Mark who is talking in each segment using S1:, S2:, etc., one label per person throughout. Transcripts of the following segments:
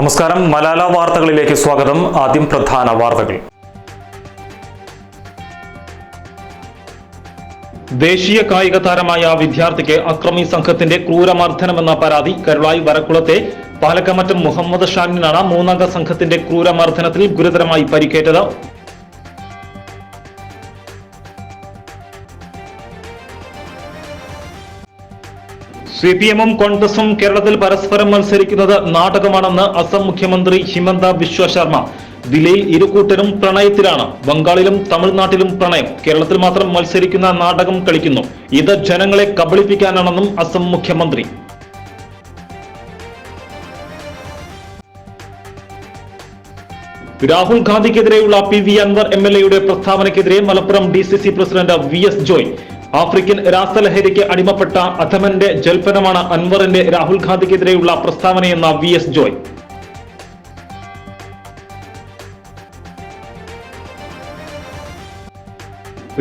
S1: നമസ്കാരം മലാല വാർത്തകളിലേക്ക് സ്വാഗതം ആദ്യം പ്രധാന വാർത്തകൾ ദേശീയ കായിക താരമായ വിദ്യാർത്ഥിക്ക് അക്രമി സംഘത്തിന്റെ ക്രൂരമർദ്ദനമെന്ന പരാതി കരുളായി വരക്കുളത്തെ പാലക്കമറ്റം മുഹമ്മദ് ഷാനിനാണ് മൂന്നംഗ സംഘത്തിന്റെ ക്രൂരമർദ്ദനത്തിൽ ഗുരുതരമായി പരിക്കേറ്റത് സി പി എമ്മും കോൺഗ്രസും കേരളത്തിൽ പരസ്പരം മത്സരിക്കുന്നത് നാടകമാണെന്ന് അസം മുഖ്യമന്ത്രി ഹിമന്ത ബിശ്വ ശർമ്മ ദില്ലിയിൽ ഇരുകൂട്ടരും പ്രണയത്തിലാണ് ബംഗാളിലും തമിഴ്നാട്ടിലും പ്രണയം കേരളത്തിൽ മാത്രം മത്സരിക്കുന്ന നാടകം കളിക്കുന്നു ഇത് ജനങ്ങളെ കബളിപ്പിക്കാനാണെന്നും അസം മുഖ്യമന്ത്രി രാഹുൽ ഗാന്ധിക്കെതിരെയുള്ള P V Anvar M L എയുടെ പ്രസ്താവനയ്ക്കെതിരെ Malappuram D C C president V S Joy African രാസലഹരിക്ക് അടിമപ്പെട്ട അധമന്റെ ജൽപ്പനമാണ് അൻവറിന്റെ രാഹുൽ ഗാന്ധിക്കെതിരെയുള്ള പ്രസ്താവനയെന്ന വി എസ് ജോയ്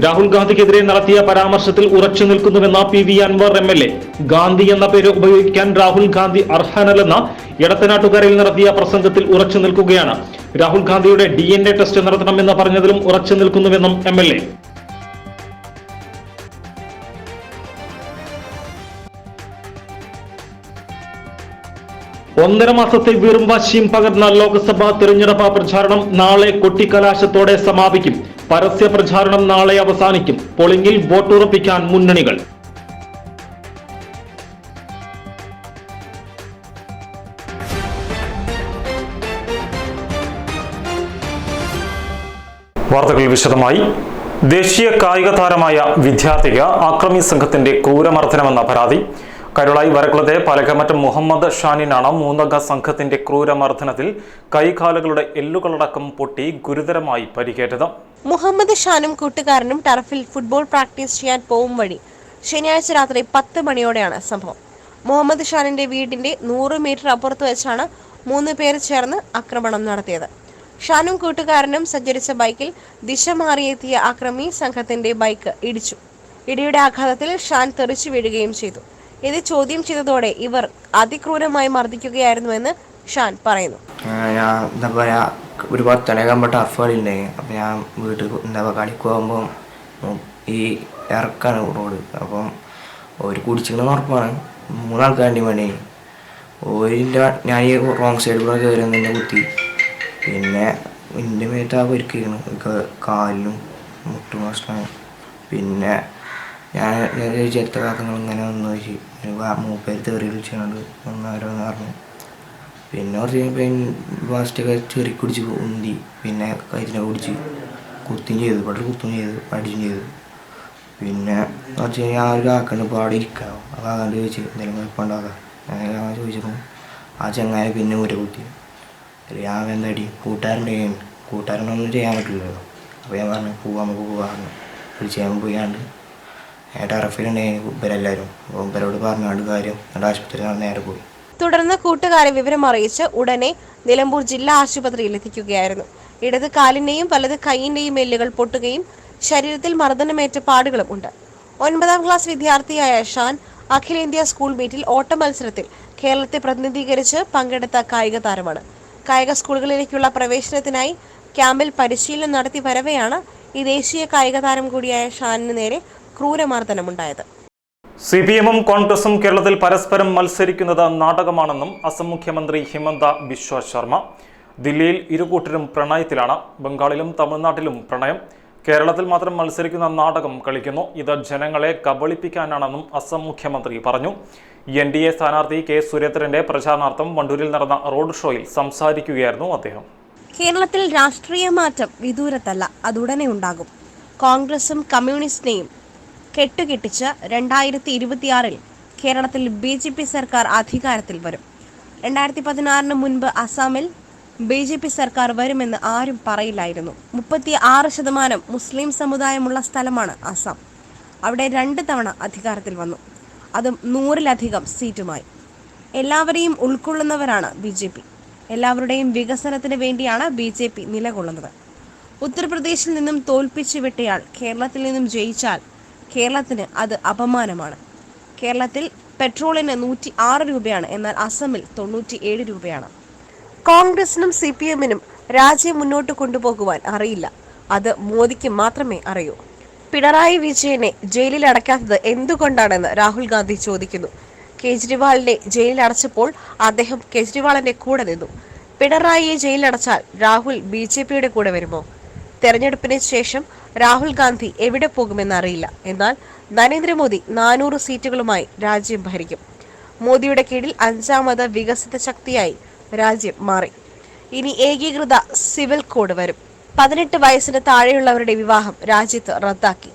S1: രാഹുൽ ഗാന്ധിക്കെതിരെ നടത്തിയ പരാമർശത്തിൽ ഉറച്ചു നിൽക്കുന്നുവെന്ന P V Anvar M L A Gandhi എന്ന പേര് ഉപയോഗിക്കാൻ രാഹുൽ ഗാന്ധി അർഹനല്ലെന്ന ഇടത്തനാട്ടുകാരയിൽ നടത്തിയ പ്രസംഗത്തിൽ ഉറച്ചു നിൽക്കുകയാണ് രാഹുൽ ഗാന്ധിയുടെ ഡി എൻ എ ടെസ്റ്റ് നടത്തണമെന്ന് പറഞ്ഞതിലും ഉറച്ചു നിൽക്കുന്നുവെന്നും എം എൽ എ ഒന്നര മാസത്തെ വീറും വാശിയും പകർന്ന ലോക്സഭാ തിരഞ്ഞെടുപ്പ് പ്രചാരണം നാളെ കൊട്ടിക്കലാശത്തോടെ സമാപിക്കും പരസ്യ പ്രചാരണം നാളെ അവസാനിക്കും പൊളിങ്ങിൽ വോട്ടുറപ്പിക്കാൻ മുന്നണികൾ വാർത്തകൾ വിശദമായി ദേശീയ കായിക താരമായ വിദ്യാർത്ഥിക ആക്രമി സംഘത്തിന്റെ ക്രൂരമർദ്ദനമെന്ന പരാതി കരുളായി വരക്കുളത്തെ പാലക്കമറ്റം മുഹമ്മദ് ഷാനിനാണ് മൂന്നംഗ സംഘത്തിന്റെ ക്രൂരമർദ്ദനത്തിൽ കൈകാലുകളുടെ എല്ലുകളടക്കം പൊട്ടി ഗുരുതരമായി പരിക്കേറ്റത്
S2: മുഹമ്മദ് ഷാനും കൂട്ടുകാരനും ടർഫിൽ ഫുട്ബോൾ പ്രാക്ടീസ് ചെയ്യാൻ പോകും വഴി ശനിയാഴ്ച രാത്രി പത്ത് മണിയോടെയാണ് സംഭവം മുഹമ്മദ് ഷാനിന്റെ വീടിന്റെ നൂറ് മീറ്റർ അപ്പുറത്ത് വെച്ചാണ് മൂന്ന് പേർ ചേർന്ന് ആക്രമണം നടത്തിയത് ഷാനും കൂട്ടുകാരനും സഞ്ചരിച്ച ബൈക്കിൽ ദിശ മാറിയെത്തിയ ആക്രമി സംഘത്തിന്റെ ബൈക്ക് ഇടിച്ചു ഇടിയുടെ ആഘാതത്തിൽ ഷാൻ തെറിച്ചു വീഴുകയും ചെയ്തു ഇത് ചോദ്യം ചെയ്തതോടെ ഇവർ അതിക്രൂരമായി മർദ്ദിക്കുകയായിരുന്നുവെന്ന് ഷാൻ പറയുന്നു
S3: ഞാൻ എന്താ പറയാ ഒരുപാട് തലകാമ്പ ടഫ് കളിയുണ്ടായി അപ്പം ഞാൻ വീട്ടിൽ എന്താ പറയുക കളിക്ക് പോകുമ്പോൾ ഈ ഇറക്കാണ് റോഡ് അപ്പം ഒരു കുടിച്ചിരുന്ന ഉറപ്പാണ് മൂന്നാൾക്കാരുടെ വേണ്ടി ഓരിൻ്റെ ഞാൻ ഈ റോങ് സൈഡിൽ കൂടെ കയറുന്നതിൻ്റെ കുത്തി പിന്നെ എൻ്റെ മേത്ത് ആ കാലിനും മുട്ടും നഷ്ടമാണ് പിന്നെ ഞാൻ ഞാൻ ചരിത്ര ഇങ്ങനെ വന്നു വെച്ച് മൂപ്പേര് തെറി വിളിച്ചുകൊണ്ട് വന്നവരോന്ന് പറഞ്ഞു പിന്നെ കുറച്ച് കഴിഞ്ഞപ്പോൾ ഫാസ്റ്റൊക്കെ ചെറി കുടിച്ച് ഉന്തി പിന്നെ കൈറ്റിനെ കുടിച്ച് കുത്തും ചെയ്തു പടി കുത്തും ചെയ്തു അടിച്ചും ചെയ്തു പിന്നെ കുറച്ച് കഴിഞ്ഞാൽ ആ ഒരു കാക്കണ്ട് ഇപ്പോൾ അവിടെ ഇരിക്കാം ആ കാക്കണ്ട് ചോദിച്ചു എന്തെങ്കിലും കുഴപ്പമുണ്ടാകാം ഞാൻ ചോദിച്ചപ്പോൾ ആ ചങ്ങായ പിന്നെ മുര കുത്തി എന്താ അടി കൂട്ടുകാരൻ്റെ കൂട്ടുകാരനൊന്നും ചെയ്യാൻ പറ്റില്ലല്ലോ അപ്പോൾ ഞാൻ പറഞ്ഞു പോവാൻ നമുക്ക് പോവാം ഒരു ചേമ്പ് പോയാണ്ട് പോയി
S2: തുടർന്ന് കൂട്ടുകാരെ വിവരം അറിയിച്ച് ഉടനെ നിലമ്പൂർ ജില്ലാ ആശുപത്രിയിൽ എത്തിക്കുകയായിരുന്നു ഇടത് കാലിന്റെയും വലത് കൈയിന്റെയും എല്ലുകൾ പൊട്ടുകയും ശരീരത്തിൽ മർദ്ദനമേറ്റ പാടുകളും ഉണ്ട് ഒൻപതാം ക്ലാസ് വിദ്യാർത്ഥിയായ ഷാൻ അഖിലേന്ത്യാ സ്കൂൾ മീറ്റിൽ ഓട്ട മത്സരത്തിൽ കേരളത്തെ പ്രതിനിധീകരിച്ച് പങ്കെടുത്ത കായിക താരമാണ് കായിക സ്കൂളുകളിലേക്കുള്ള പ്രവേശനത്തിനായി ക്യാമ്പിൽ പരിശീലനം നടത്തി വരവെയാണ് ഈ ദേശീയ കായിക താരം കൂടിയായ ഷാനിന് നേരെ ക്രൂരമാർദ്ദനമുണ്ടായത്
S1: സി പി എമ്മും കോൺഗ്രസും കേരളത്തിൽ പരസ്പരം മത്സരിക്കുന്നത് നാടകമാണെന്നും അസം മുഖ്യമന്ത്രി ഹിമന്ത ബിശ്വ ശർമ്മ ദില്ലിയിൽ ഇരുകൂട്ടരും പ്രണയത്തിലാണ് ബംഗാളിലും തമിഴ്നാട്ടിലും പ്രണയം കേരളത്തിൽ മാത്രം മത്സരിക്കുന്ന നാടകം കളിക്കുന്നു ഇത് ജനങ്ങളെ കബളിപ്പിക്കാനാണെന്നും അസം മുഖ്യമന്ത്രി പറഞ്ഞു എൻ ഡി എ സ്ഥാനാർത്ഥി കെ സുരേന്ദ്രന്റെ പ്രചാരണാർത്ഥം വണ്ടൂരിൽ നടന്ന റോഡ് ഷോയിൽ സംസാരിക്കുകയായിരുന്നു അദ്ദേഹം
S2: കേരളത്തിൽ രാഷ്ട്രീയ മാറ്റം വിദൂരത്തല്ല അതുടനെ ഉണ്ടാകും കോൺഗ്രസും കമ്മ്യൂണിസ്റ്റിനെയും കെട്ടുകെട്ടിച്ച് രണ്ടായിരത്തി ഇരുപത്തിയാറിൽ കേരളത്തിൽ ബി ജെ പി സർക്കാർ അധികാരത്തിൽ വരും രണ്ടായിരത്തി പതിനാറിന് മുൻപ് അസാമിൽ ബി ജെ പി സർക്കാർ വരുമെന്ന് ആരും പറയില്ലായിരുന്നു മുപ്പത്തി ആറ് ശതമാനം മുസ്ലിം സമുദായമുള്ള സ്ഥലമാണ് അസാം അവിടെ രണ്ട് തവണ അധികാരത്തിൽ വന്നു അതും നൂറിലധികം സീറ്റുമായി എല്ലാവരെയും ഉൾക്കൊള്ളുന്നവരാണ് ബി ജെ പി എല്ലാവരുടെയും വികസനത്തിന് വേണ്ടിയാണ് ബി ജെ പി നിലകൊള്ളുന്നത് ഉത്തർപ്രദേശിൽ നിന്നും തോൽപ്പിച്ചു വിട്ടയാൾ കേരളത്തിൽ നിന്നും ജയിച്ചാൽ കേരളത്തിന് അത് അപമാനമാണ് കേരളത്തിൽ പെട്രോളിന് നൂറ്റി ആറ് രൂപയാണ് എന്നാൽ അസമിൽ തൊണ്ണൂറ്റി ഏഴ് രൂപയാണ് കോൺഗ്രസിനും സി പി എമ്മിനും രാജ്യം മുന്നോട്ട് കൊണ്ടുപോകുവാൻ അറിയില്ല അത് മോദിക്ക് മാത്രമേ അറിയൂ പിണറായി വിജയനെ ജയിലിൽ അടയ്ക്കാത്തത് എന്തുകൊണ്ടാണെന്ന് രാഹുൽ ഗാന്ധി ചോദിക്കുന്നു കേജ്രിവാളിനെ ജയിലിൽ അടച്ചപ്പോൾ അദ്ദേഹം കേജ്രിവാളിന്റെ കൂടെ നിന്നു പിണറായിയെ ജയിലിൽ അടച്ചാൽ രാഹുൽ ബി ജെ പിയുടെ കൂടെ വരുമോ തെരഞ്ഞെടുപ്പിന് ശേഷം രാഹുൽ ഗാന്ധി എവിടെ അറിയില്ല എന്നാൽ നരേന്ദ്രമോദി നാനൂറ് സീറ്റുകളുമായി രാജ്യം ഭരിക്കും മോദിയുടെ കീഴിൽ അഞ്ചാമത് വികസിത ശക്തിയായി രാജ്യം മാറി ഇനി ഏകീകൃത സിവിൽ കോഡ് വരും പതിനെട്ട് വയസ്സിന് താഴെയുള്ളവരുടെ വിവാഹം രാജ്യത്ത് റദ്ദാക്കി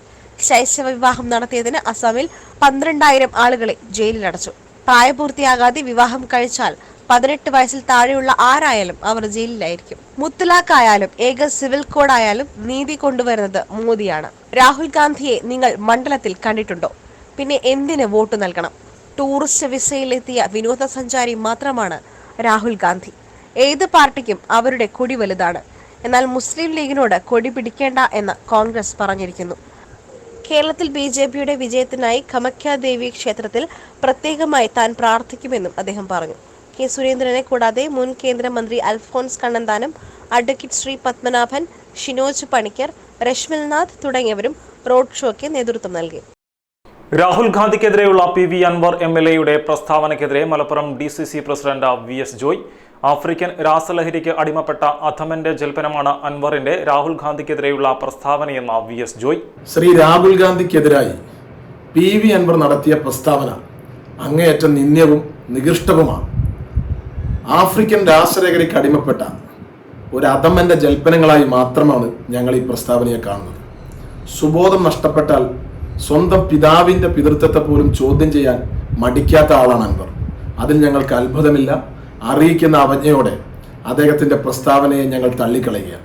S2: ശൈശവ വിവാഹം നടത്തിയതിന് അസാമിൽ പന്ത്രണ്ടായിരം ആളുകളെ ജയിലിലടച്ചു പ്രായപൂർത്തിയാകാതെ വിവാഹം കഴിച്ചാൽ പതിനെട്ട് വയസ്സിൽ താഴെയുള്ള ആരായാലും അവർ ജയിലിലായിരിക്കും മുത്തലാഖ് ആയാലും ഏക സിവിൽ കോഡ് ആയാലും നീതി കൊണ്ടുവരുന്നത് മോദിയാണ് രാഹുൽ ഗാന്ധിയെ നിങ്ങൾ മണ്ഡലത്തിൽ കണ്ടിട്ടുണ്ടോ പിന്നെ എന്തിന് വോട്ട് നൽകണം ടൂറിസ്റ്റ് വിസയിലെത്തിയ വിനോദസഞ്ചാരി മാത്രമാണ് രാഹുൽ ഗാന്ധി ഏത് പാർട്ടിക്കും അവരുടെ കൊടി വലുതാണ് എന്നാൽ മുസ്ലിം ലീഗിനോട് കൊടി പിടിക്കേണ്ട എന്ന് കോൺഗ്രസ് പറഞ്ഞിരിക്കുന്നു കേരളത്തിൽ ബി ജെ പിയുടെ വിജയത്തിനായി കമഖ്യാദേവി ക്ഷേത്രത്തിൽ പ്രത്യേകമായി താൻ പ്രാർത്ഥിക്കുമെന്നും അദ്ദേഹം പറഞ്ഞു കെ സുരേന്ദ്രനെ കൂടാതെ മുൻ കേന്ദ്രമന്ത്രി അൽഫോൺസ് കണ്ണന്താനം അഡ്വക്കേറ്റ് ശ്രീ പത്മനാഭൻ ഷിനോജ് പണിക്കർ രശ്മിൽനാഥ് തുടങ്ങിയവരും റോഡ് ഷോയ്ക്ക് നേതൃത്വം നൽകി
S1: രാഹുൽ ഗാന്ധിക്കെതിരെയുള്ള P V Anvar M L എയുടെ പ്രസ്താവനയ്ക്കെതിരെ Malappuram D C C president V S Joy African രാസലഹരിക്ക് അടിമപ്പെട്ട അഥമന്റെ ജൽപ്പനമാണ് അൻവറിന്റെ രാഹുൽ ഗാന്ധിക്കെതിരെയുള്ള പ്രസ്താവനയെന്ന V S Joy
S4: Shri Rahul ഗാന്ധിക്കെതിരായി പി വി അൻവർ നടത്തിയ പ്രസ്താവന അങ്ങേയറ്റം നിന്ദ്യവും നികൃഷ്ടവുമാണ് ആഫ്രിക്കൻ രാസലഹരിക്ക് അടിമപ്പെട്ട ഒരു അധമന്റെ ജൽപ്പനങ്ങളായി മാത്രമാണ് ഞങ്ങൾ ഈ പ്രസ്താവനയെ കാണുന്നത് സുബോധം നഷ്ടപ്പെട്ടാൽ സ്വന്തം പിതാവിന്റെ പിതൃത്വത്തെ പോലും ചോദ്യം ചെയ്യാൻ മടിക്കാത്ത ആളാണ് അൻവർ അതിൽ ഞങ്ങൾക്ക് അത്ഭുതമില്ല അറിയിക്കുന്ന അവജ്ഞയോടെ അദ്ദേഹത്തിൻ്റെ പ്രസ്താവനയെ ഞങ്ങൾ തള്ളിക്കളയുക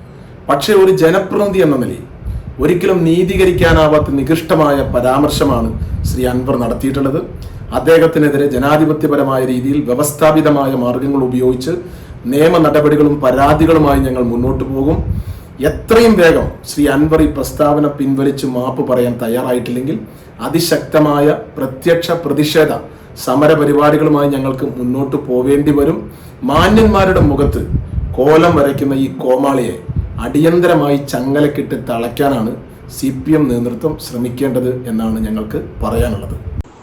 S4: പക്ഷേ ഒരു ജനപ്രതിനിധി എന്ന നിലയിൽ ഒരിക്കലും നീതീകരിക്കാനാവാത്ത നികൃഷ്ടമായ പരാമർശമാണ് ശ്രീ അൻവർ നടത്തിയിട്ടുള്ളത് അദ്ദേഹത്തിനെതിരെ ജനാധിപത്യപരമായ രീതിയിൽ വ്യവസ്ഥാപിതമായ മാർഗങ്ങൾ ഉപയോഗിച്ച് നിയമ നടപടികളും പരാതികളുമായി ഞങ്ങൾ മുന്നോട്ട് പോകും എത്രയും വേഗം ശ്രീ അൻവർ ഈ പ്രസ്താവന പിൻവലിച്ച് മാപ്പ് പറയാൻ തയ്യാറായിട്ടില്ലെങ്കിൽ അതിശക്തമായ പ്രത്യക്ഷ പ്രതിഷേധ സമരപരിപാടികളുമായി ഞങ്ങൾക്ക് മുന്നോട്ട് പോവേണ്ടി വരും മാന്യന്മാരുടെ മുഖത്ത് കോലം വരയ്ക്കുന്ന ഈ കോമാളിയെ അടിയന്തരമായി ചങ്ങലക്കിട്ട് തളയ്ക്കാനാണ് സി പി എം നേതൃത്വം ശ്രമിക്കേണ്ടത് എന്നാണ് ഞങ്ങൾക്ക് പറയാനുള്ളത്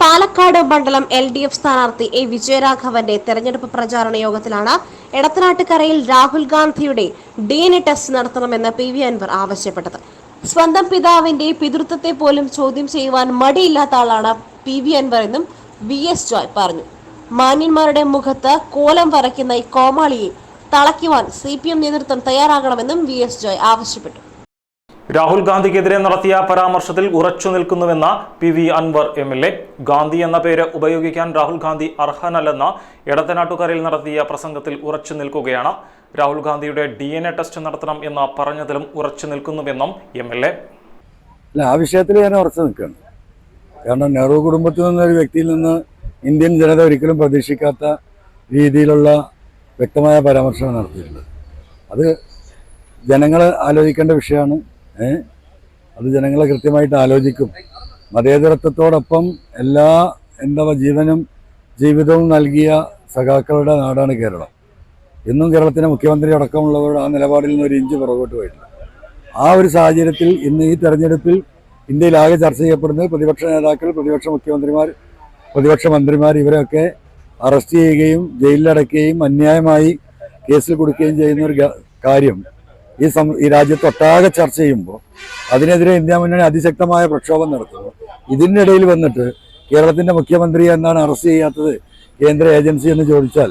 S2: പാലക്കാട് മണ്ഡലം എൽ ഡി എഫ് സ്ഥാനാർത്ഥി എ വിജയരാഘവന്റെ തെരഞ്ഞെടുപ്പ് പ്രചാരണ യോഗത്തിലാണ് എടത്തനാട്ടുകരയിൽ രാഹുൽ ഗാന്ധിയുടെ ഡി എൻ എ ടെസ്റ്റ് നടത്തണമെന്ന് പി വി അൻവർ ആവശ്യപ്പെട്ടത് സ്വന്തം പിതാവിന്റെ പിതൃത്വത്തെ പോലും ചോദ്യം ചെയ്യുവാൻ മടിയില്ലാത്ത ആളാണ് പി വി അൻവർ എന്നും വി എസ് ജോയ് പറഞ്ഞു മാന്യന്മാരുടെ മുഖത്ത് കോലം വരയ്ക്കുന്ന ഈ കോമാളിയെ തളയ്ക്കുവാൻ സി പി എം നേതൃത്വം തയ്യാറാകണമെന്നും വി എസ് ജോയ് ആവശ്യപ്പെട്ടു
S1: രാഹുൽ ഗാന്ധിക്കെതിരെ നടത്തിയ പരാമർശത്തിൽ ഉറച്ചു നിൽക്കുന്നുവെന്ന P V Anvar M L A Gandhi എന്ന പേര് ഉപയോഗിക്കാൻ രാഹുൽ ഗാന്ധി അർഹനല്ലെന്ന ഇടത്തനാട്ടുകാരിൽ നടത്തിയ പ്രസംഗത്തിൽ ഉറച്ചു നിൽക്കുകയാണ് രാഹുൽ ഗാന്ധിയുടെ ഡി എൻ എ ടെസ്റ്റ് നടത്തണം എന്ന പറഞ്ഞതിലും ഉറച്ചു നിൽക്കുന്നുവെന്നും എം എൽ എ
S5: ആ വിഷയത്തിൽ ഞാൻ ഉറച്ചു നിൽക്കുകയാണ് കാരണം നെഹ്റു കുടുംബത്തിൽ നിന്നൊരു വ്യക്തിയിൽ നിന്ന് ഇന്ത്യൻ ജനത ഒരിക്കലും പ്രതീക്ഷിക്കാത്ത രീതിയിലുള്ള വ്യക്തമായ പരാമർശങ്ങൾ നടത്തിയിട്ടുണ്ട് അത് ജനങ്ങൾ ആലോചിക്കേണ്ട വിഷയമാണ് അത് ജനങ്ങളെ കൃത്യമായിട്ട് ആലോചിക്കും മതേതരത്വത്തോടൊപ്പം എല്ലാ എന്താ ജീവനും ജീവിതവും നൽകിയ സഖാക്കളുടെ നാടാണ് കേരളം ഇന്നും കേരളത്തിൻ്റെ മുഖ്യമന്ത്രി അടക്കമുള്ളവരുടെ ആ നിലപാടിൽ നിന്ന് ഒരു ഇഞ്ച് പുറകോട്ട് പോയിട്ടില്ല ആ ഒരു സാഹചര്യത്തിൽ ഇന്ന് ഈ തെരഞ്ഞെടുപ്പിൽ ഇന്ത്യയിൽ ആകെ ചർച്ച ചെയ്യപ്പെടുന്നത് പ്രതിപക്ഷ നേതാക്കൾ പ്രതിപക്ഷ മുഖ്യമന്ത്രിമാർ പ്രതിപക്ഷ മന്ത്രിമാർ ഇവരൊക്കെ അറസ്റ്റ് ചെയ്യുകയും ജയിലിലടയ്ക്കുകയും അന്യായമായി കേസിൽ കൊടുക്കുകയും ചെയ്യുന്ന ഒരു കാര്യം ഈ സം ഈ രാജ്യത്തൊട്ടാകെ ചർച്ച ചെയ്യുമ്പോൾ അതിനെതിരെ ഇന്ത്യ മുന്നണി അതിശക്തമായ പ്രക്ഷോഭം നടത്തുന്നു ഇതിനിടയിൽ വന്നിട്ട് കേരളത്തിൻ്റെ മുഖ്യമന്ത്രി എന്നാണ് അറസ്റ്റ് ചെയ്യാത്തത് കേന്ദ്ര ഏജൻസി എന്ന് ചോദിച്ചാൽ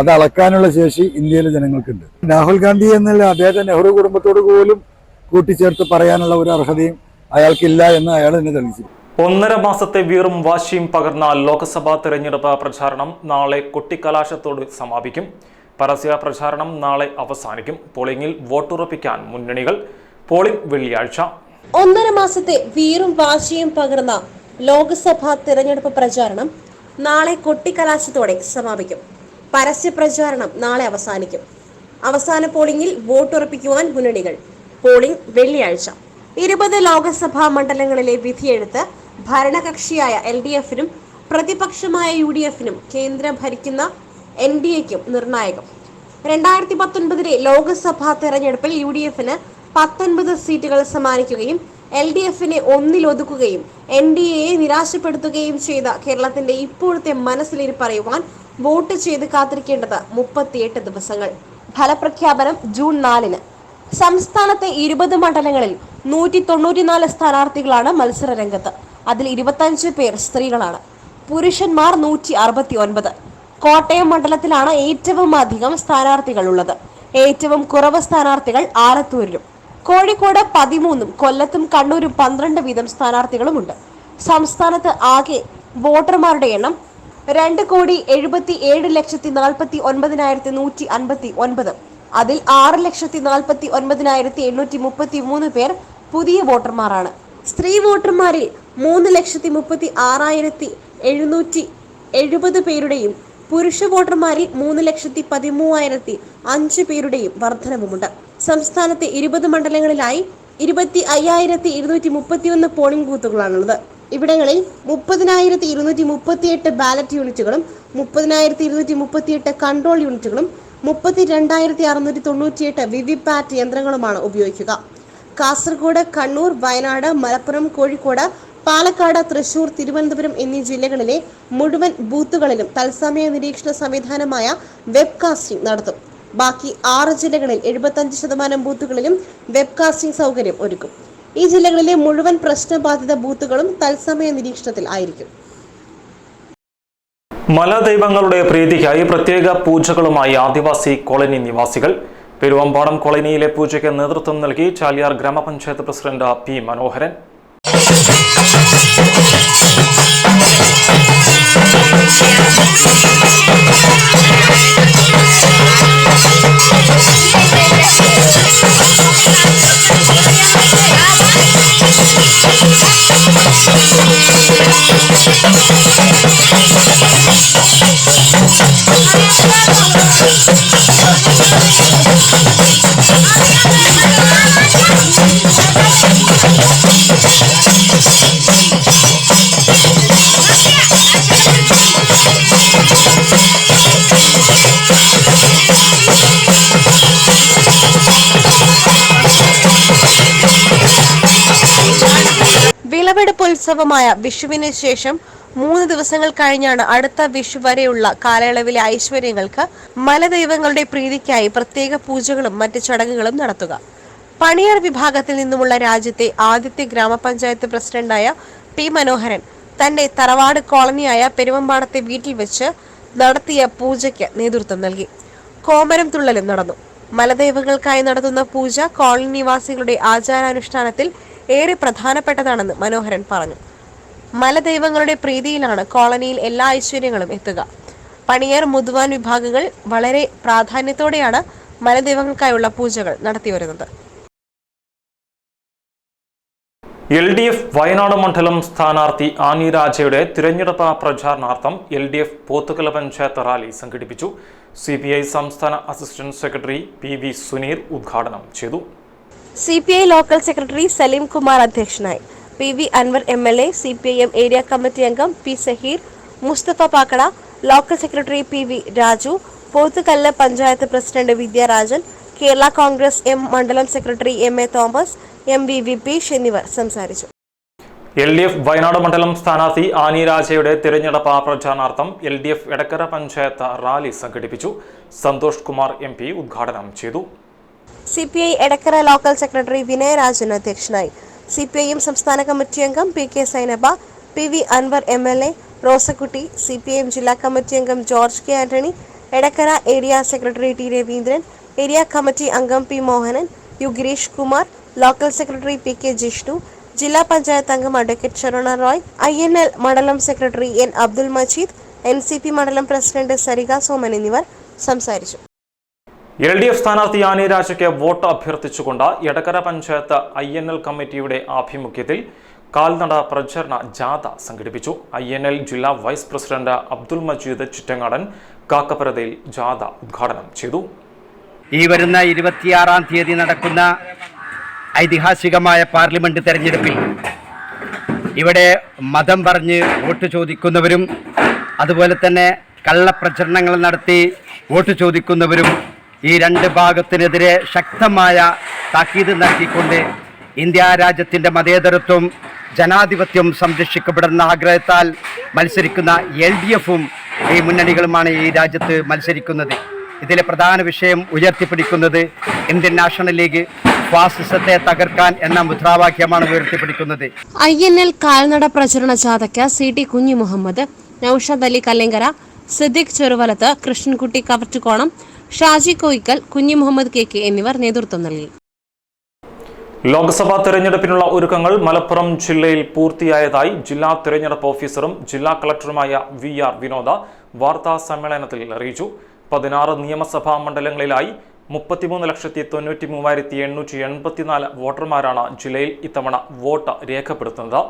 S5: അത് അളക്കാനുള്ള ശേഷി ഇന്ത്യയിലെ ജനങ്ങൾക്കുണ്ട് രാഹുൽ ഗാന്ധി എന്നുള്ള അദ്ദേഹത്തെ നെഹ്റു കുടുംബത്തോട് പോലും കൂട്ടിച്ചേർത്ത് പറയാനുള്ള ഒരു അർഹതയും അയാൾക്കില്ല എന്ന് അയാൾ തന്നെ തെളിയിച്ചു
S1: ഒന്നര മാസത്തെ വീറും വാശിയും പകർന്ന ലോക്സഭാ തെരഞ്ഞെടുപ്പ് പ്രചാരണം നാളെ കൊട്ടിക്കലാശത്തോട് സമാപിക്കും പരസ്യ പ്രചാരണം നാളെ അവസാനിക്കും പോളിംഗിൽ വോട്ടുറപ്പിക്കാൻ മുന്നണികൾ പോളിംഗ് വെള്ളിയാഴ്ച
S2: ഒന്നര മാസത്തെ വീറും വാശിയും പകർന്ന ലോക്സഭാ തിരഞ്ഞെടുപ്പ് പ്രചാരണം നാളെ കൊട്ടിക്കലാശത്തോടെ സമാപിക്കും പരസ്യ പ്രചാരണം നാളെ അവസാനിക്കും അവസാന പോളിംഗിൽ വോട്ടുറപ്പിക്കുവാൻ മുന്നണികൾ പോളിംഗ് വെള്ളിയാഴ്ച ഇരുപത് ലോക്സഭാ മണ്ഡലങ്ങളിലെ വിധിയെഴുത്ത് ഭരണകക്ഷിയായ എൽ ഡി എഫിനും പ്രതിപക്ഷമായ യു ഡി എഫിനും കേന്ദ്രം ഭരിക്കുന്ന എൻ ഡി എക്കും നിർണായകം രണ്ടായിരത്തി പത്തൊൻപതിലെ ലോക്സഭാ തെരഞ്ഞെടുപ്പിൽ യു ഡി എഫിന് പത്തൊൻപത് സീറ്റുകൾ സമ്മാനിക്കുകയും എൽ ഡി എഫിനെ ഒന്നിലൊതുക്കുകയും എൻ ഡി എയെ നിരാശപ്പെടുത്തുകയും ചെയ്ത കേരളത്തിന്റെ ഇപ്പോഴത്തെ മനസ്സിലിരിപ്പറയുവാൻ വോട്ട് ചെയ്ത് കാത്തിരിക്കേണ്ടത് മുപ്പത്തിയെട്ട് ദിവസങ്ങൾ ഫലപ്രഖ്യാപനം ജൂൺ നാലിന് സംസ്ഥാനത്തെ ഇരുപത് മണ്ഡലങ്ങളിൽ നൂറ്റി തൊണ്ണൂറ്റിനാല് സ്ഥാനാർത്ഥികളാണ് മത്സര രംഗത്ത് അതിൽ ഇരുപത്തഞ്ച് പേർ സ്ത്രീകളാണ് പുരുഷന്മാർ നൂറ്റി അറുപത്തി ഒൻപത് കോട്ടയം മണ്ഡലത്തിലാണ് ഏറ്റവും അധികം സ്ഥാനാർത്ഥികളുള്ളത് ഏറ്റവും കുറവ് സ്ഥാനാർത്ഥികൾ ആലത്തൂരിലും കോഴിക്കോട് പതിമൂന്നും കൊല്ലത്തും കണ്ണൂരും പന്ത്രണ്ട് വീതം സ്ഥാനാർത്ഥികളുമുണ്ട് സംസ്ഥാനത്ത് ആകെ വോട്ടർമാരുടെ എണ്ണം രണ്ട് കോടി എഴുപത്തി ഏഴ് ലക്ഷത്തി നാൽപ്പത്തി ഒൻപതിനായിരത്തി നൂറ്റി അൻപത്തി ഒൻപത് അതിൽ ആറ് ലക്ഷത്തി നാൽപ്പത്തി ഒൻപതിനായിരത്തി എണ്ണൂറ്റി മുപ്പത്തി മൂന്ന് പേർ പുതിയ വോട്ടർമാരാണ് സ്ത്രീ വോട്ടർമാരിൽ മൂന്ന് ലക്ഷത്തി മുപ്പത്തി ആറായിരത്തി എഴുന്നൂറ്റി എഴുപത് പേരുടെയും പുരുഷ വോട്ടർമാരിൽ മൂന്ന് ലക്ഷത്തി പതിമൂവായിരത്തി അഞ്ച് പേരുടെയും വർധനവുമുണ്ട് സംസ്ഥാനത്തെ ഇരുപത് മണ്ഡലങ്ങളിലായി ഇരുപത്തി അയ്യായിരത്തി ഇരുന്നൂറ്റി മുപ്പത്തി ഒന്ന് പോളിംഗ് ബൂത്തുകളാണുള്ളത് ഇവിടങ്ങളിൽ മുപ്പതിനായിരത്തി ഇരുന്നൂറ്റി മുപ്പത്തി എട്ട് ബാലറ്റ് യൂണിറ്റുകളും മുപ്പതിനായിരത്തി ഇരുന്നൂറ്റി മുപ്പത്തി എട്ട് കൺട്രോൾ യൂണിറ്റുകളും മുപ്പത്തി രണ്ടായിരത്തി അറുന്നൂറ്റി തൊണ്ണൂറ്റിയെട്ട് വിവി പാറ്റ് യന്ത്രങ്ങളുമാണ് ഉപയോഗിക്കുക കാസർഗോഡ് കണ്ണൂർ വയനാട് മലപ്പുറം കോഴിക്കോട് പാലക്കാട് തൃശൂർ തിരുവനന്തപുരം എന്നീ ജില്ലകളിലെ മുഴുവൻ ബൂത്തുകളിലും തത്സമയ നിരീക്ഷണ സംവിധാനമായ വെബ്കാസ്റ്റിംഗ് നടത്തും ബാക്കി ആറ് ജില്ലകളിൽ എഴുപത്തഞ്ച് ശതമാനം ബൂത്തുകളിലും വെബ്കാസ്റ്റിംഗ് സൗകര്യം ഒരുക്കും ഈ ജില്ലകളിലെ മുഴുവൻ പ്രശ്നബാധിത ബൂത്തുകളും തത്സമയ നിരീക്ഷണത്തിൽ ആയിരിക്കും
S1: മല ദൈവങ്ങളുടെ പ്രീതിക്കായി പ്രത്യേക പൂജകളുമായി ആദിവാസി കോളനി നിവാസികൾ പെരുവമ്പാടം കോളനിയിലെ പൂജയ്ക്ക് നേതൃത്വം നൽകി ചാലിയാർ ഗ്രാമപഞ്ചായത്ത് പ്രസിഡന്റ് പി മനോഹരൻ
S2: ഉത്സവമായ വിഷുവിന് ശേഷം മൂന്ന് ദിവസങ്ങൾ കഴിഞ്ഞാണ് അടുത്ത വിഷു വരെയുള്ള കാലയളവിലെ ഐശ്വര്യങ്ങൾക്ക് മലദൈവങ്ങളുടെ പ്രീതിക്കായി പ്രത്യേക പൂജകളും മറ്റ് ചടങ്ങുകളും നടത്തുക പണിയർ വിഭാഗത്തിൽ നിന്നുമുള്ള രാജ്യത്തെ ആദ്യത്തെ ഗ്രാമപഞ്ചായത്ത് പ്രസിഡന്റായ പി മനോഹരൻ തന്റെ തറവാട് കോളനിയായ പെരുവമ്പാടത്തെ വീട്ടിൽ വെച്ച് നടത്തിയ പൂജയ്ക്ക് നേതൃത്വം നൽകി കോമരം തുള്ളലും നടന്നു മലദൈവങ്ങൾക്കായി നടത്തുന്ന പൂജ കോളനി നിവാസികളുടെ ആചാരാനുഷ്ഠാനത്തിൽ ഏറെ പ്രധാനപ്പെട്ടതാണെന്ന് മനോഹരൻ പറഞ്ഞു മലദൈവങ്ങളുടെ പ്രീതിയിലാണ് കോളനിയിൽ എല്ലാ ഐശ്വര്യങ്ങളും എത്തുക പണിയർ മുതുവാൻ വിഭാഗങ്ങൾ വളരെ പ്രാധാന്യത്തോടെയാണ് മലദൈവങ്ങൾക്കായുള്ള പൂജകൾ വരുന്നത്
S1: എൽ ഡി എഫ് വയനാട് മണ്ഡലം സ്ഥാനാർത്ഥി ആനി രാജയുടെ തിരഞ്ഞെടുപ്പ് പ്രചാരണാർത്ഥം L D F Pothukal panchayat rally സംഘടിപ്പിച്ചു സി സംസ്ഥാന assistant secretary P V Suneer ഉദ്ഘാടനം ചെയ്തു
S6: C P I local secretary Salim Kumar അധ്യക്ഷനായി P V Anvar M L A C P I M area committee അംഗം P Saheer Musthafa Pakkada local secretary P V Raju Pothukallu panchayat president Vidyarajan Kerala Congress M മണ്ഡലം secretary M A Thomas M V Vipeesh എന്നിവർ സംസാരിച്ചു
S1: L D F Wayanad മണ്ഡലം സ്ഥാനാർത്ഥി Annie രാജയുടെ തിരഞ്ഞെടുപ്പ് പ്രചാരണാർത്ഥം L D F Edakkara panchayat rally സംഘടിപ്പിച്ചു സന്തോഷ് കുമാർ എം പി ഉദ്ഘാടനം ചെയ്തു
S7: C P I Edakkara local secretary Vinayarajan അധ്യക്ഷനായി സി പി ഐ എം സംസ്ഥാന കമ്മിറ്റി അംഗം P K Sainaba P V Anvar M L A Rosakutty C P I M ജില്ലാ കമ്മിറ്റി അംഗം George K Antony Edakkara area secretary T Raveendran area committee അംഗം P Mohanan U Girish Kumar local secretary P K Jishnu ജില്ലാ പഞ്ചായത്ത് അംഗം advocate Sarana Roy I N L മണ്ഡലം secretary N Abdul Majeed N C P മണ്ഡലം president Sarika Soman എന്നിവർ സംസാരിച്ചു
S1: L D F സ്ഥാനാർത്ഥി യാനി രാജയ്ക്ക് വോട്ട് അഭ്യർത്ഥിച്ചുകൊണ്ട് Edakkara panchayat I N L കമ്മിറ്റിയുടെ ആഭിമുഖ്യത്തിൽ കാൽനട പ്രചരണ ജാഥ സംഘടിപ്പിച്ചു ഐ എൻ എൽ ജില്ലാ വൈസ് പ്രസിഡന്റ് അബ്ദുൾ മജീദ് ചിറ്റങ്ങാടൻ കാക്കപ്പുരതയിൽ ജാഥ ഉദ്ഘാടനം ചെയ്തു
S8: ഈ വരുന്ന ഇരുപത്തിയാറാം തീയതി നടക്കുന്ന ഐതിഹാസികമായ പാർലമെന്റ് തെരഞ്ഞെടുപ്പിൽ ഇവിടെ മതം പറഞ്ഞ് വോട്ട് ചോദിക്കുന്നവരും അതുപോലെ തന്നെ കള്ളപ്രചരണങ്ങൾ നടത്തി വോട്ട് ചോദിക്കുന്നവരും ഈ രണ്ട് ഭാഗത്തിനെതിരെ ശക്തമായ താക്കീത് നൽകിക്കൊണ്ട് ഇന്ത്യ രാജ്യത്തിൻ്റെ മതേതരത്വം ജനാധിപത്യം സംരക്ഷിക്കപ്പെടുന്ന ആഗ്രഹത്താൽ മത്സരിക്കുന്ന എൽ ഡി എഫും ഈ മുന്നണികളുമാണ് ഈ രാജ്യത്ത് മത്സരിക്കുന്നത് ഇതിലെ പ്രധാന വിഷയം ഉയർത്തിപ്പിടിക്കുന്നത് ഇന്ത്യൻ നാഷണൽ ലീഗ് ഫാസിസത്തെ തകർക്കാൻ എന്ന മുദ്രാവാക്യമാണ് ഉയർത്തിപ്പിടിക്കുന്നത്
S9: ഐ എൻ എൽ കാൽനട പ്രചരണ ജാഥയ്ക്ക് സി ടി കുഞ്ഞു മുഹമ്മദ് നൌഷാദ് അലി കല്ലേങ്കര സിദ്ദിഖ് ചെറുവലത്ത് കൃഷ്ണൻകുട്ടി കവറ്റുകോണം ഷാജി കോയിക്കൽ കുഞ്ഞി മുഹമ്മദ് കെ കെ എന്നിവർ നേതൃത്വം നൽകി
S1: ലോക്സഭാ തെരഞ്ഞെടുപ്പിനുള്ള ഒരുക്കങ്ങൾ മലപ്പുറം ജില്ലയിൽ പൂർത്തിയായതായി ജില്ലാ തെരഞ്ഞെടുപ്പ് ഓഫീസറും ജില്ലാ കളക്ടറുമായ വി ആർ വിനോദ വാർത്താ സമ്മേളനത്തിൽ അറിയിച്ചു പതിനാറ് നിയമസഭാ മണ്ഡലങ്ങളിലായി മുപ്പത്തിമൂന്ന് ലക്ഷത്തി തൊണ്ണൂറ്റി മൂവായിരത്തി എണ്ണൂറ്റി എൺപത്തിനാല് വോട്ടർമാരാണ് ജില്ലയിൽ ഇത്തവണ വോട്ട് രേഖപ്പെടുത്തുന്നത്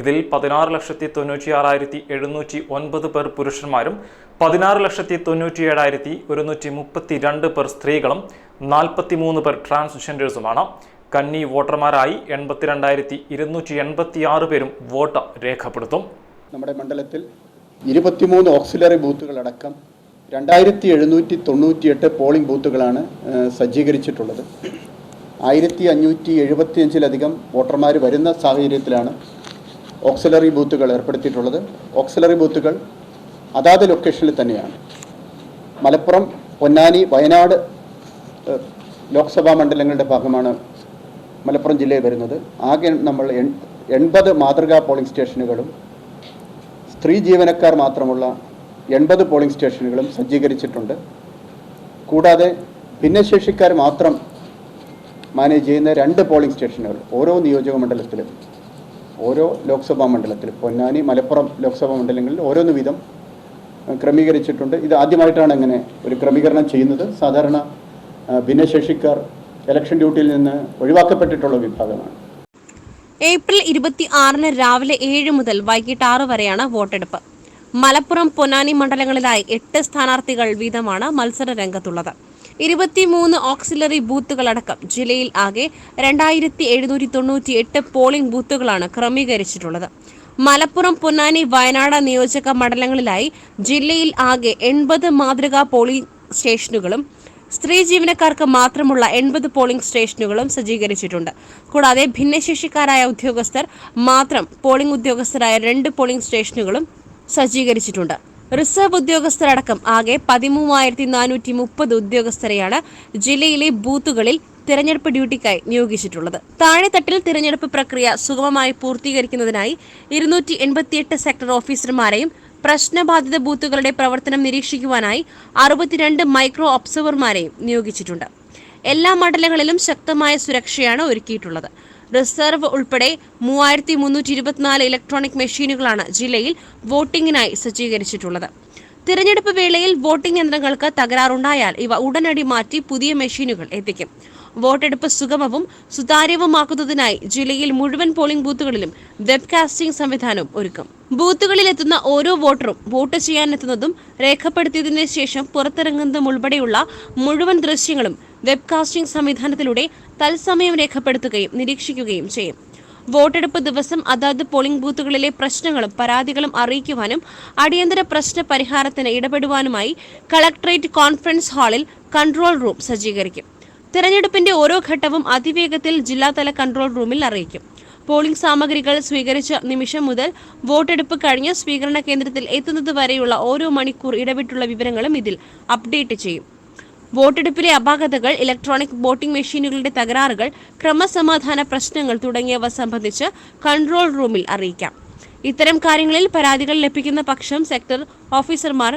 S1: ഇതിൽ പതിനാറ് ലക്ഷത്തി തൊണ്ണൂറ്റി ആറായിരത്തി എഴുന്നൂറ്റി ഒൻപത് പേർ പുരുഷന്മാരും പതിനാറ് ലക്ഷത്തി തൊണ്ണൂറ്റി ഏഴായിരത്തി ഒരുന്നൂറ്റി മുപ്പത്തി രണ്ട് പേർ സ്ത്രീകളും നാൽപ്പത്തി മൂന്ന് പേർ ട്രാൻസ്ജെൻഡേഴ്സുമാണ് കന്നി വോട്ടർമാരായി എൺപത്തിരണ്ടായിരത്തി ഇരുന്നൂറ്റി എൺപത്തി ആറ് പേരും വോട്ട് രേഖപ്പെടുത്തും
S10: നമ്മുടെ മണ്ഡലത്തിൽ ഇരുപത്തിമൂന്ന് ഓക്സിലറി ബൂത്തുകളടക്കം രണ്ടായിരത്തി എഴുന്നൂറ്റി തൊണ്ണൂറ്റിയെട്ട് പോളിംഗ് ബൂത്തുകളാണ് സജ്ജീകരിച്ചിട്ടുള്ളത് ആയിരത്തി അഞ്ഞൂറ്റി എഴുപത്തി അഞ്ചിലധികം വോട്ടർമാർ വരുന്ന സാഹചര്യത്തിലാണ് ഓക്സിലറി ബൂത്തുകൾ ഏർപ്പെടുത്തിയിട്ടുള്ളത് ഓക്സിലറി ബൂത്തുകൾ അതാത് ലൊക്കേഷനിൽ തന്നെയാണ് മലപ്പുറം പൊന്നാനി വയനാട് ലോക്സഭാ മണ്ഡലങ്ങളുടെ ഭാഗമാണ് മലപ്പുറം ജില്ലയിൽ വരുന്നത് ആകെ നമ്മൾ എൺപത് മാതൃകാ പോളിംഗ് സ്റ്റേഷനുകളും സ്ത്രീ ജീവനക്കാർ മാത്രമുള്ള എൺപത് പോളിംഗ് സ്റ്റേഷനുകളും സജ്ജീകരിച്ചിട്ടുണ്ട് കൂടാതെ ഭിന്നശേഷിക്കാർ മാത്രം മാനേജ് ചെയ്യുന്ന രണ്ട് പോളിംഗ് സ്റ്റേഷനുകൾ ഓരോ നിയോജക മണ്ഡലത്തിലും ഓരോ ലോക്സഭാ മണ്ഡലത്തിലും പൊന്നാനി മലപ്പുറം ലോക്സഭാ മണ്ഡലങ്ങളിൽ ഓരോന്ന് വീതം ക്രമീകരിച്ചിട്ടുണ്ട് ഇത് ആദ്യമായിട്ടാണ് അങ്ങനെ ഒരു ക്രമീകരണം ചെയ്യുന്നത് സാധാരണ ഭിന്നശേഷിക്കാർ ഇലക്ഷൻ ഡ്യൂട്ടിയിൽ നിന്ന് ഒഴിവാക്കപ്പെട്ടിട്ടുള്ള വിഭാഗമാണ്
S2: ഏപ്രിൽ ഇരുപത്തി ആറിന് രാവിലെ ഏഴ് മുതൽ വൈകിട്ട് ആറ് വരെയാണ് വോട്ടെടുപ്പ് മലപ്പുറം പൊന്നാനി മണ്ഡലങ്ങളിലായി എട്ട് സ്ഥാനാർത്ഥികൾ വീതമാണ് മത്സര രംഗത്തുള്ളത് ഇരുപത്തിമൂന്ന് ഓക്സിലറി ബൂത്തുകളടക്കം ജില്ലയിൽ ആകെ രണ്ടായിരത്തി എഴുന്നൂറ്റി തൊണ്ണൂറ്റി എട്ട് പോളിംഗ് ബൂത്തുകളാണ് ക്രമീകരിച്ചിട്ടുള്ളത് മലപ്പുറം പൊന്നാനി വയനാട് നിയോജക മണ്ഡലങ്ങളിലായി ജില്ലയിൽ ആകെ എൺപത് മാതൃകാ പോളിംഗ് സ്റ്റേഷനുകളും സ്ത്രീ ജീവനക്കാർക്ക് മാത്രമുള്ള എൺപത് പോളിംഗ് സ്റ്റേഷനുകളും സജ്ജീകരിച്ചിട്ടുണ്ട് കൂടാതെ ഭിന്നശേഷിക്കാരായ ഉദ്യോഗസ്ഥർ മാത്രം പോളിംഗ് ഉദ്യോഗസ്ഥരായ രണ്ട് പോളിംഗ് സ്റ്റേഷനുകളും സജ്ജീകരിച്ചിട്ടുണ്ട് റിസർവ് ഉദ്യോഗസ്ഥരടക്കം ആകെ പതിമൂവായിരത്തി നാനൂറ്റി മുപ്പത് ഉദ്യോഗസ്ഥരെയാണ് ജില്ലയിലെ ബൂത്തുകളിൽ തിരഞ്ഞെടുപ്പ് ഡ്യൂട്ടിക്കായി നിയോഗിച്ചിട്ടുള്ളത് താഴെത്തട്ടിൽ തിരഞ്ഞെടുപ്പ് പ്രക്രിയ സുഗമമായി പൂർത്തീകരിക്കുന്നതിനായി ഇരുന്നൂറ്റി എൺപത്തിയെട്ട് സെക്ടർ ഓഫീസർമാരെയും പ്രശ്നബാധിത ബൂത്തുകളുടെ പ്രവർത്തനം നിരീക്ഷിക്കുവാനായി അറുപത്തിരണ്ട് മൈക്രോ ഒബ്സർവർമാരെയും നിയോഗിച്ചിട്ടുണ്ട് എല്ലാ മണ്ഡലങ്ങളിലും ശക്തമായ സുരക്ഷയാണ് ഒരുക്കിയിട്ടുള്ളത് റിസർവ് ഉൾപ്പെടെ മൂവായിരത്തി മുന്നൂറ്റി ഇരുപത്തിനാല് ഇലക്ട്രോണിക് മെഷീനുകളാണ് ജില്ലയിൽ വോട്ടിംഗിനായി സജ്ജീകരിച്ചിട്ടുള്ളത് തിരഞ്ഞെടുപ്പ് വേളയിൽ വോട്ടിംഗ് യന്ത്രങ്ങൾക്ക് തകരാറുണ്ടായാൽ ഇവ ഉടനടി മാറ്റി പുതിയ മെഷീനുകൾ എത്തിക്കും വോട്ടെടുപ്പ് സുഗമവും സുതാര്യവുമാക്കുന്നതിനായി ജില്ലയിൽ മുഴുവൻ പോളിംഗ് ബൂത്തുകളിലും വെബ്കാസ്റ്റിംഗ് സംവിധാനം ഒരുക്കും ബൂത്തുകളിലെത്തുന്ന ഓരോ വോട്ടറും വോട്ട് ചെയ്യാനെത്തുന്നതും രേഖപ്പെടുത്തിയതിനു ശേഷം പുറത്തിറങ്ങുന്നതും ഉൾപ്പെടെയുള്ള മുഴുവൻ ദൃശ്യങ്ങളും വെബ്കാസ്റ്റിംഗ് സംവിധാനത്തിലൂടെ തത്സമയം രേഖപ്പെടുത്തുകയും നിരീക്ഷിക്കുകയും ചെയ്യും വോട്ടെടുപ്പ് ദിവസം അതാത് പോളിംഗ് ബൂത്തുകളിലെ പ്രശ്നങ്ങളും പരാതികളും അറിയിക്കുവാനും അടിയന്തര പ്രശ്ന പരിഹാരത്തിന് ഇടപെടുവാനുമായി കളക്ടറേറ്റ് കോൺഫറൻസ് ഹാളിൽ കൺട്രോൾ റൂം സജ്ജീകരിക്കും തിരഞ്ഞെടുപ്പിന്റെ ഓരോ ഘട്ടവും അതിവേഗത്തിൽ ജില്ലാതല കൺട്രോൾ റൂമിൽ അറിയിക്കും പോളിംഗ് സാമഗ്രികൾ സ്വീകരിച്ച നിമിഷം മുതൽ വോട്ടെടുപ്പ് കഴിഞ്ഞ് സ്വീകരണ കേന്ദ്രത്തിൽ എത്തുന്നത് വരെയുള്ള ഓരോ മണിക്കൂർ ഇടവിട്ടുള്ള വിവരങ്ങളും ഇതിൽ അപ്ഡേറ്റ് ചെയ്യും വോട്ടെടുപ്പിലെ അപാകതകൾ ഇലക്ട്രോണിക് വോട്ടിംഗ് മെഷീനുകളുടെ തകരാറുകൾ ക്രമസമാധാന പ്രശ്നങ്ങൾ തുടങ്ങിയവ സംബന്ധിച്ച് കൺട്രോൾ റൂമിൽ അറിയിക്കാം ഇത്തരം കാര്യങ്ങളിൽ പരാതികൾ ലഭിക്കുന്ന പക്ഷം സെക്ടർ ഓഫീസർമാർ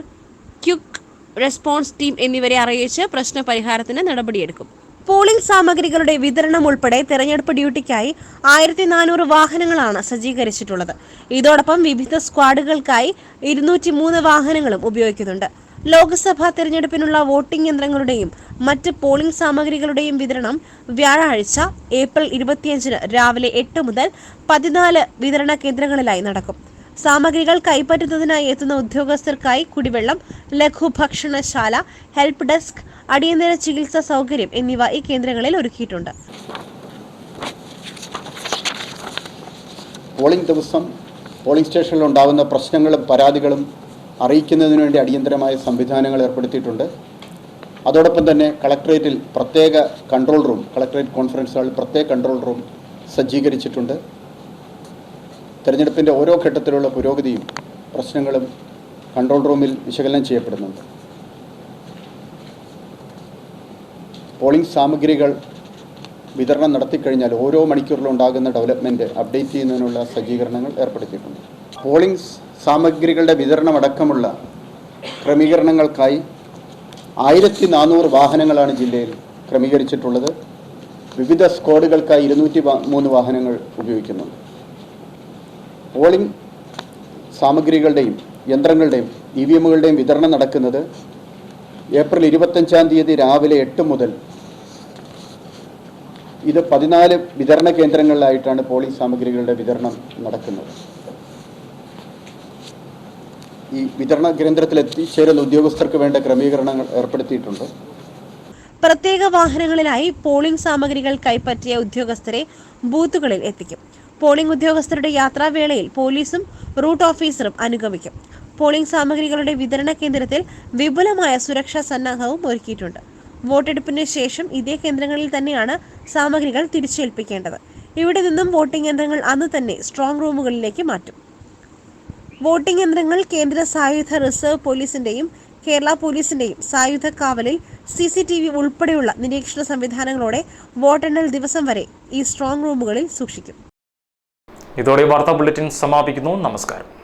S2: ക്യുക്ക് റെസ്പോൺസ് ടീം എന്നിവരെ അറിയിച്ച് പ്രശ്ന പരിഹാരത്തിന് നടപടിയെടുക്കും പോളിംഗ് സാമഗ്രികളുടെ വിതരണം ഉൾപ്പെടെ തെരഞ്ഞെടുപ്പ് ഡ്യൂട്ടിക്കായി ആയിരത്തി നാനൂറ് വാഹനങ്ങളാണ് സജ്ജീകരിച്ചിട്ടുള്ളത് ഇതോടൊപ്പം വിവിധ സ്ക്വാഡുകൾക്കായി ഇരുന്നൂറ്റി മൂന്ന് വാഹനങ്ങളും ഉപയോഗിക്കുന്നുണ്ട് ലോക്സഭാ തെരഞ്ഞെടുപ്പിനുള്ള വോട്ടിംഗ് യന്ത്രങ്ങളുടെയും മറ്റ് പോളിംഗ് സാമഗ്രികളുടെയും വിതരണം വ്യാഴാഴ്ച ഏപ്രിൽ ഇരുപത്തിയഞ്ചിന് രാവിലെ എട്ട് മുതൽ പതിനാല് വിതരണ കേന്ദ്രങ്ങളിലായി നടക്കും സാമഗ്രികൾ കൈപ്പറ്റുന്നതിനായി എത്തുന്ന ഉദ്യോഗസ്ഥർക്കായി കുടിവെള്ളം ലഘുഭക്ഷണശാല ഹെൽപ്പ് ഡെസ്ക് അടിയന്തര ചികിത്സാ സൗകര്യം എന്നിവ ഈ കേന്ദ്രങ്ങളിൽ ഒരുക്കിയിട്ടുണ്ട്
S11: പോളിംഗ് ദിവസം പോളിംഗ് സ്റ്റേഷനിൽ ഉണ്ടാകുന്ന പ്രശ്നങ്ങളും പരാതികളും അറിയിക്കുന്നതിന് വേണ്ടി അടിയന്തരമായ സംവിധാനങ്ങൾ ഏർപ്പെടുത്തിയിട്ടുണ്ട് അതോടൊപ്പം തന്നെ കളക്ട്രേറ്റിൽ പ്രത്യേക കൺട്രോൾ റൂം കളക്ട്രേറ്റ് കോൺഫറൻസ് ഹാളിൽ പ്രത്യേക കൺട്രോൾ റൂം സജ്ജീകരിച്ചിട്ടുണ്ട് തെരഞ്ഞെടുപ്പിൻ്റെ ഓരോ ഘട്ടത്തിലുള്ള പുരോഗതിയും പ്രശ്നങ്ങളും കൺട്രോൾ റൂമിൽ വിശകലനം ചെയ്യപ്പെടുന്നുണ്ട് പോളിംഗ് സാമഗ്രികൾ വിതരണം നടത്തിക്കഴിഞ്ഞാൽ ഓരോ മണിക്കൂറിലും ഉണ്ടാകുന്ന ഡെവലപ്മെൻറ്റ് അപ്ഡേറ്റ് ചെയ്യുന്നതിനുള്ള സജ്ജീകരണങ്ങൾ ഏർപ്പെടുത്തിയിട്ടുണ്ട് പോളിംഗ് സാമഗ്രികളുടെ വിതരണമടക്കമുള്ള ക്രമീകരണങ്ങൾക്കായി ആയിരത്തി നാനൂറ് വാഹനങ്ങളാണ് ജില്ലയിൽ ക്രമീകരിച്ചിട്ടുള്ളത് വിവിധ സ്ക്വാഡുകൾക്കായി ഇരുന്നൂറ്റി മൂന്ന് വാഹനങ്ങൾ ഉപയോഗിക്കുന്നുണ്ട് പോളിംഗ് സാമഗ്രികളുടെയും യന്ത്രങ്ങളുടെയും ഇ e വി എമ്മുകളുടെയും വിതരണം നടക്കുന്നത് ഏപ്രിൽ ഇരുപത്തഞ്ചാം തീയതി രാവിലെ എട്ട് മുതൽ ഇത് പതിനാല് വിതരണ കേന്ദ്രങ്ങളിലായിട്ടാണ് പോളിംഗ് സാമഗ്രികളുടെ വിതരണം നടക്കുന്നത് ഈ വിതരണ കേന്ദ്രത്തിൽ ചേരുന്ന ഉദ്യോഗസ്ഥർക്ക് വേണ്ട ക്രമീകരണങ്ങൾ ഏർപ്പെടുത്തിയിട്ടുണ്ട്
S2: പ്രത്യേക വാഹനങ്ങളിലായി പോളിംഗ് സാമഗ്രികൾ കൈപ്പറ്റിയ ഉദ്യോഗസ്ഥരെ ബൂത്തുകളിൽ എത്തിക്കും പോളിംഗ് ഉദ്യോഗസ്ഥരുടെ യാത്രാവേളയിൽ പോലീസും റൂട്ട് ഓഫീസറും അനുഗമിക്കും പോളിംഗ് സാമഗ്രികളുടെ വിതരണ കേന്ദ്രത്തിൽ വിപുലമായ സുരക്ഷാ സന്നാഹവും ഒരുക്കിയിട്ടുണ്ട് വോട്ടെടുപ്പിന് ശേഷം ഇതേ കേന്ദ്രങ്ങളിൽ തന്നെയാണ് സാമഗ്രികൾ തിരിച്ചേൽപ്പിക്കേണ്ടത് ഇവിടെ നിന്നും വോട്ടിംഗ് യന്ത്രങ്ങൾ അന്ന് തന്നെ സ്ട്രോങ് റൂമുകളിലേക്ക് മാറ്റും വോട്ടിംഗ് യന്ത്രങ്ങൾ കേന്ദ്ര സായുധ റിസർവ് പോലീസിന്റെയും കേരള പോലീസിന്റെയും സായുധ കാവലിൽ സി സി ടി വി ഉൾപ്പെടെയുള്ള നിരീക്ഷണ സംവിധാനങ്ങളോടെ വോട്ടെണ്ണൽ ദിവസം വരെ ഈ സ്ട്രോങ് റൂമുകളിൽ സൂക്ഷിക്കും
S1: ഇതോടെ വാർത്താ ബുള്ളറ്റിൻ സമാപിക്കുന്നു നമസ്കാരം